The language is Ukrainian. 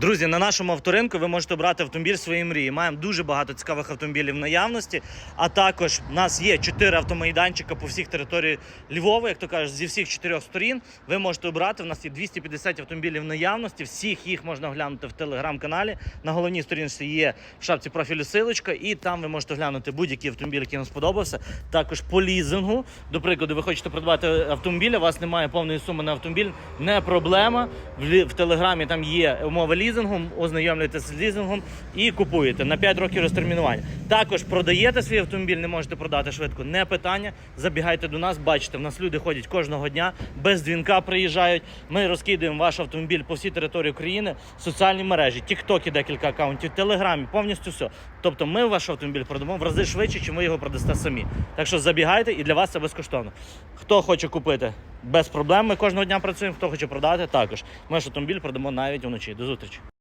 Друзі, на нашому авторинку ви можете обрати автомобіль своєї мрії. Маємо дуже багато цікавих автомобілів в наявності. А також в нас є чотири автомайданчика по всіх території Львова, як то кажуть, зі всіх чотирьох сторін. Ви можете обрати. У нас є 250 автомобілів в наявності. Всіх їх можна глянути в телеграм-каналі. На головній сторінці є в шапці профілю силочка, і там ви можете глянути будь-який автомобіль, який вам сподобався. Також по лізингу. До прикладу, ви хочете придбати автомобіль, у вас немає повної суми на автомобіль, не проблема. В, в телеграмі там є умови лізингу, ознайомлюєтеся з лізингом і купуєте на 5 років розтермінування. Також продаєте свій автомобіль, не можете продати швидко, не питання. Забігайте до нас, бачите, в нас люди ходять кожного дня, без дзвінка приїжджають. Ми розкидуємо ваш автомобіль по всій території України, соціальні мережі, Тіктокі декілька акаунтів, Телеграмі, повністю все. Тобто ми ваш автомобіль продамо в рази швидше, чим ви його продасте самі. Так що забігайте і для вас це безкоштовно. Хто хоче купити без проблем, ми кожного дня працюємо. Хто хоче продати, також. Ми ж автомобіль продамо навіть вночі. До зустрічі.